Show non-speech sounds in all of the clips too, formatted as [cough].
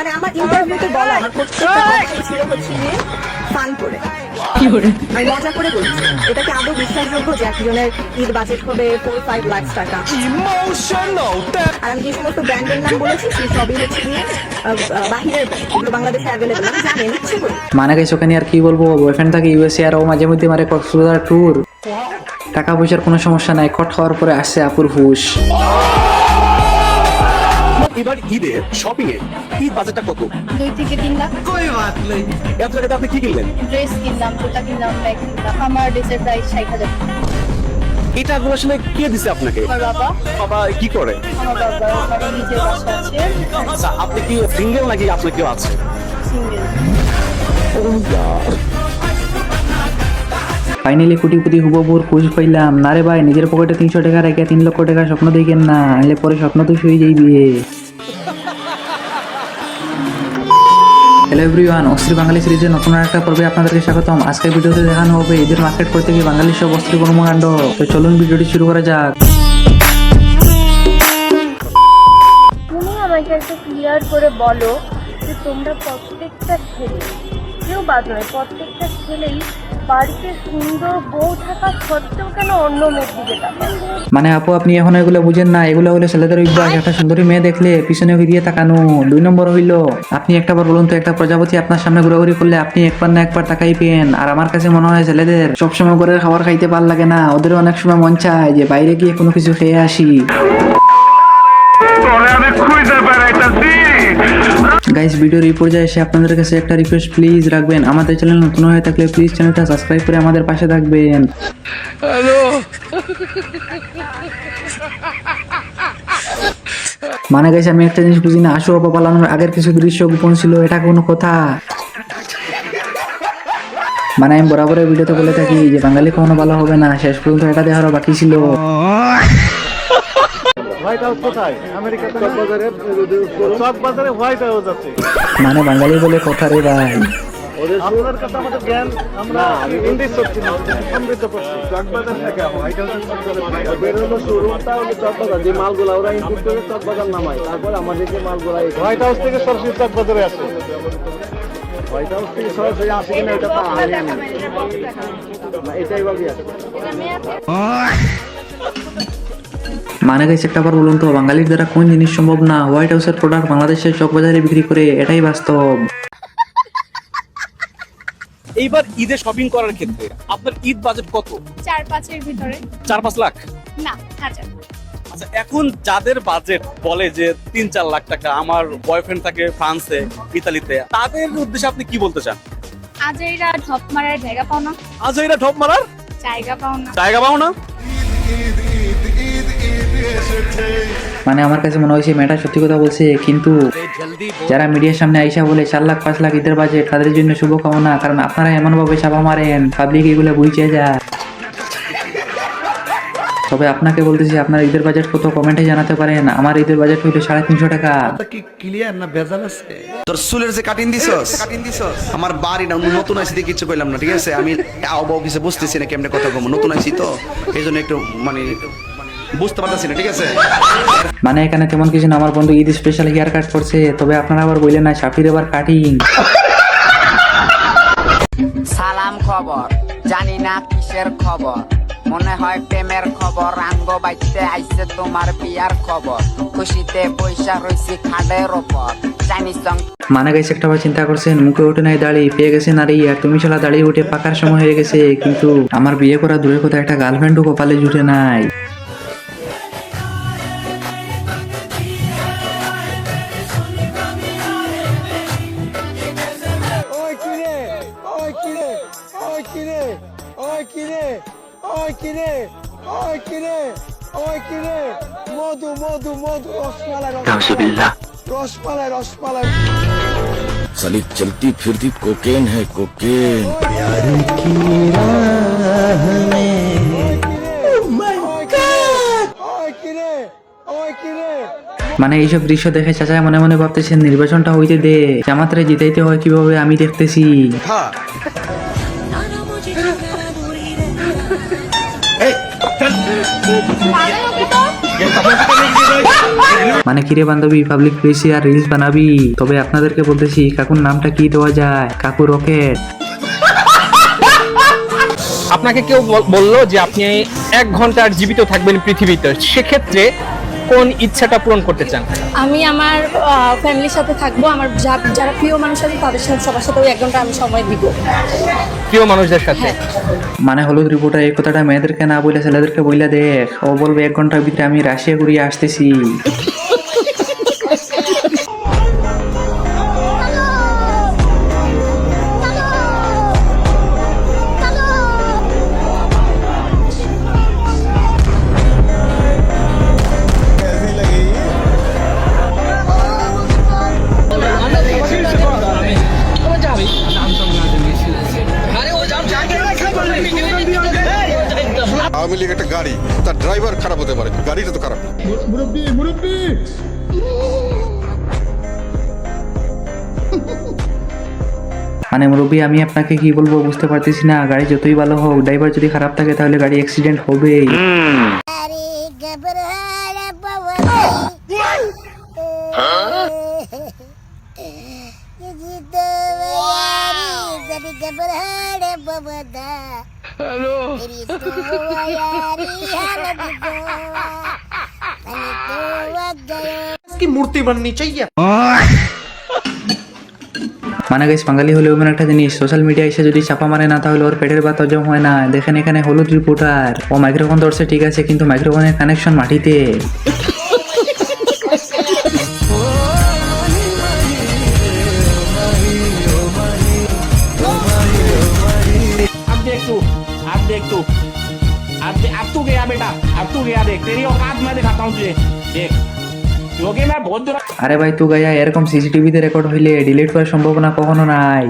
মানে আমার ইন্টারভিউতে বলা ফান করে। আমি মজা করে বলছি এটা কি আদৌ বিশ্বাসযোগ্য যে একজনের ঈদ বাজেট হবে ফোর ফাইভ লাখ টাকা? আর আমি যে সমস্ত ব্র্যান্ডের নাম বলেছি সেই সবই হচ্ছে গিয়ে করি। মানে গেছে ওখানে আর কি বলব? বয়ফ্রেন্ড থাকে ইউএসএ আর ও মাঝে মধ্যে মারে কক্সবাজার ট্যুর টাকা পয়সার কোনো সমস্যা নাই কট হওয়ার পরে আসছে আপুর হুশ। এবার ঈদে শপিং এ ঈদ বাজেটটা কত? দুই থেকে তিন লাখ। কই বাত নেই এত টাকাতে আপনি কি কিনলেন? ড্রেস কিনলাম জুতা কিনলাম ব্যাগ কিনলাম। আমার ড্রেসের প্রাইস ষাট হাজার। এটা আসলে কে দিছে আপনাকে? বাবা। বাবা কি করে? আমার বাবা আমার নিজের বাসা আছে। আচ্ছা আপনি কি সিঙ্গেল নাকি আপনার কেউ আছে? সিঙ্গেল ফাইনালি কোটি কোটি হুবহুর খুশ পাইলাম না রে ভাই নিজের পকেটে তিনশো টাকা রেখে তিন লক্ষ টাকার স্বপ্ন দেখেন না। নাহলে পরে স্বপ্ন তো শুয়ে যাইবে হ্যালো এভরিওয়ান অস্ত্রী বাঙালি সিরিজের নতুন একটা পর্বে আপনাদেরকে স্বাগতম। আজকের ভিডিওতে দেখানো হবে ঈদের মার্কেট করতে গিয়ে বাঙালির সব অস্ত্রী কর্মকাণ্ড তো চলুন ভিডিওটি শুরু করা যাক। তুমি আমাকে একটু ক্লিয়ার করে বলো যে তোমরা প্রত্যেকটা ছেলে কেউ বাদ নয় প্রত্যেকটা ছেলেই বাড়িতে সুন্দর বউ থাকা সত্ত্বেও কেন অন্য মেয়ের দিকে মানে আপু, আপনি এখন এগুলো বুঝেন না। এগুলো হলো ছেলেদের অভ্যাস একটা সুন্দরী মেয়ে দেখলে পিছনে ফিরিয়ে তাকানো, দুই নম্বর হইল, আপনি একটা বার বলুন তো, একটা প্রজাপতি আপনার সামনে ঘোরাঘুরি করলে আপনি একবার না একবার তাকাই পেন আর আমার কাছে মনে হয় ছেলেদের সবসময় করে খাবার খাইতে ভালো লাগে না। ওদের অনেক সময় মন চায় যে বাইরে গিয়ে কোনো কিছু খেয়ে আসি। গাইস ভিডিওর এই পর্যায়ে এসে আপনাদের কাছে একটা রিকোয়েস্ট প্লিজ রাখবেন। আমাদের চ্যানেল নতুন হয়ে থাকলে প্লিজ চ্যানেলটা সাবস্ক্রাইব করে আমাদের পাশে থাকবেন। মানে গেছে আমি একটা জিনিস বুঝি না আশু বাবা পালানোর আগের কিছু দৃশ্য গোপন ছিল এটা কোনো কথা। মানে আমি বরাবরের ভিডিওতে বলে থাকি যে বাঙালি কখনো ভালো হবে না শেষ পর্যন্ত এটা দেখারও বাকি ছিল। হোয়াইট হাউস কোথায়? আমেরিকাতে হোয়াইট হাউস আছে। মানে বাঙালি বলে কথা রে ভাই। আপনার কাছে আমাদের জ্ঞান আমরা ইন্ডিস করছি না সমৃদ্ধ করছি চকবাজার থেকে হোয়াইট হাউস বেরোনো শোরুমটা হলো চকবাজার যে মালগুলা ওরা ইনপুট করে চকবাজার নামায়। তারপর আমাদের যে মালগুলা হোয়াইট হাউস থেকে সরাসরি চকবাজারে আসে। হোয়াইট হাউস থেকে সরাসরি আসে কিনা এটা তো আমি জানি না। এটাই ভাবি আছে। মানে গেছে একটা বার বলুন তো বাঙালির দ্বারা কোন জিনিস সম্ভব না? হোয়াইট হাউসের প্রোডাক্ট বাংলাদেশের চক বাজারে বিক্রি করে এটাই বাস্তব। এইবার ঈদে শপিং করার ক্ষেত্রে আপনার ঈদ বাজেট কত? চার পাঁচের ভিতরে। চার পাঁচ লাখ? না হাজার। আচ্ছা এখন যাদের বাজেট বলে যে তিন চার লাখ টাকা আমার বয়ফ্রেন্ড থাকে ফ্রান্সে ইতালিতে তাদের উদ্দেশ্যে আপনি কি বলতে চান? আজ এরা ঢপ মারার জায়গা পাও না। আজ এরা ঢপ মারার? জায়গা পাও না। জায়গা পাও না? মানে আমার কাছে মনে হয়েছে মেয়েটা সত্যি কথা বলছে কিন্তু যারা মিডিয়ার সামনে আইসা বলে চার লাখ পাঁচ লাখ ঈদের বাজেট তাদের জন্য শুভকামনা কারণ আপনারা এমন ভাবে চাপা মারেন পাবলিক এগুলো বুঝে যায়। তবে আপনাকে বলতেছি আপনার ঈদের বাজেট কত কমেন্টে জানাতে পারেন। আমার ঈদের বাজেট হইল সাড়ে তিনশো টাকা। তোর চুলের যে কাটিং দিছস কাটিং দিছস আমার বাড়ি না নতুন আইছি দিয়ে কিছু কইলাম না ঠিক আছে? আমি আও কিছু বুঝতেছি না কেমনে কথা কম নতুন আইছি তো এই জন্য একটু মানে বুঝতে পারতেছি না ঠিক আছে? মানে এখানে তেমন কিছু না আমার বন্ধু ঈদ স্পেশাল হেয়ার কাট করছে তবে আপনারা আবার বললেন না সাফির এবার কাটিং সালাম খবর জানি না কিসের খবর। মনে হয় প্রেমের খবর আঙ্গ বাইতে আইছে তোমার বিয়ার খবর। খুশিতে পয়সা রইছি খাটের ওপর জানি সং মানে গেছে একটা বার চিন্তা করছেন মুখে উঠে নাই দাড়ি পেয়ে গেছে নারী আর তুমি শালা দাঁড়িয়ে উঠে পাকার সময় হয়ে গেছে কিন্তু আমার বিয়ে করা দূরের কথা একটা গার্লফ্রেন্ডও কপালে জুটে নাই। ওই কিরে ওই কিরে ওই কিরে ওই কিরে ওই কিরে ওই কিরে মধু মধু মধু রসমালাই রসমালাই রসমালাই রসমালাই साली चलती फिरती कोकेन है कोकेन ওই কিরে ওই কিরে মানে এইসব দৃশ্য দেখে চাচায় মনে মনে ভাবতেছেন নির্বাচনটা হইতে দে জামাতরে জিতাইতে হয় কিভাবে আমি দেখতেছি পাগল হবে তো [laughs] মানে কিরে বান্ধবী পাবলিক প্লেসে আর রিলস বানাবি? তবে আপনাদেরকে বলতেছি কাকুর নামটা কি দেওয়া যায়? কাকু রকেট। আপনাকে কেউ বলল যে আপনি এক ঘণ্টা আর জীবিত থাকবেন পৃথিবীতে। সেক্ষেত্রে কোন ইচ্ছাটা পূরণ করতে চান? আমি আমার ফ্যামিলির সাথে থাকব আমার যারা প্রিয় মানুষ আছে তাদের সাথে সবার সাথে ওই এক ঘণ্টা আমি সময় দিব। প্রিয় মানুষদের সাথে? মানে হলুদ রিপোর্টার এই কথাটা মেয়েদেরকে না বলে ছেলেদেরকে বইলা দেখ। ও বলবে এক ঘণ্টার ভিতরে আমি রাশিয়া ঘুরিয়ে আসতেছি। আওয়ামী লীগ একটা গাড়ি তার ড্রাইভার খারাপ হতে পারে। গাড়িটা তো খারাপ। মানে মুরব্বী আমি আপনাকে কি বলব বুঝতে পারতেছি না। গাড়ি যতই ভালো হোক ড্রাইভার যদি খারাপ থাকে তাহলে গাড়ি অ্যাক্সিডেন্ট হবেই। মানে গাইস বাঙালি হলে এমন একটা জিনিস সোশ্যাল মিডিয়া এসে যদি চাপা মারে না তাহলে ওর পেটের ভাত হজম হয় না। দেখেন এখানে হলুদ রিপোর্টার ও মাইক্রোফোন ধরছে ঠিক আছে কিন্তু মাইক্রোফোনের কানেকশন মাটিতে। अब दे- अब तू गया बेटा अब तू गया देख तेरी औकात मैं दिखाता हूँ तुझे देख क्योंकि मैं बहुत दूर আরে ভাই তু গাইয়া এরকম সিসিটিভিতে রেকর্ড হইলে ডিলিট করার সম্ভাবনা কখনো নাই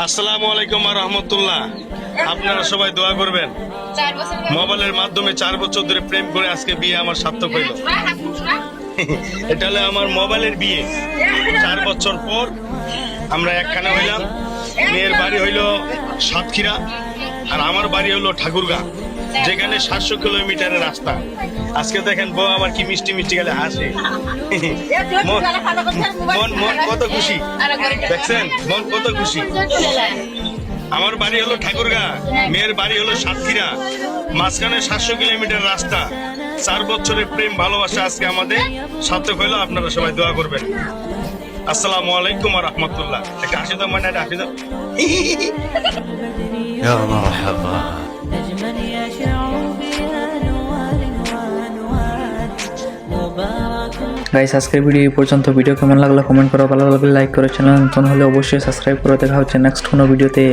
আসসালামু আলাইকুম আর রহমতুল্লাহ আপনারা সবাই দোয়া করবেন মোবাইলের মাধ্যমে চার বছর ধরে প্রেম করে আজকে বিয়ে আমার সার্থক হইল এটা হলো আমার মোবাইলের বিয়ে চার বছর পর আমরা একখানে হইলাম মেয়ের বাড়ি হইল সাতক্ষীরা আর আমার বাড়ি হলো ঠাকুরগা, যেখানে সাতশো কিলোমিটারের রাস্তা। আজকে দেখেন বউ আমার কি মিষ্টি মিষ্টি গেলে হাসে। মন মন কত খুশি। দেখছেন? মন কত খুশি। আমার বাড়ি হলো ঠাকুরগা, মেয়ের বাড়ি হলো সাতক্ষীরা। মাঝখানে সাতশো কিলোমিটার রাস্তা। চার বছরের প্রেম ভালোবাসা আজকে আমাদের। সার্থক হইল, আপনারা সবাই দোয়া করবেন। আসসালামু আলাইকুম রহমতুল্লাহ। একটা হাসি দাও মানে একটা হাসি দাও। গাইস আজকের ভিডিও এই পর্যন্ত। ভিডিও কেমন লাগল? কমেন্ট করো। ভালো লাগলে লাইক করো। চ্যানেল নতুন হলে অবশ্যই সাবস্ক্রাইব করে দেখা হচ্ছে নেক্সট কোনো ভিডিওতে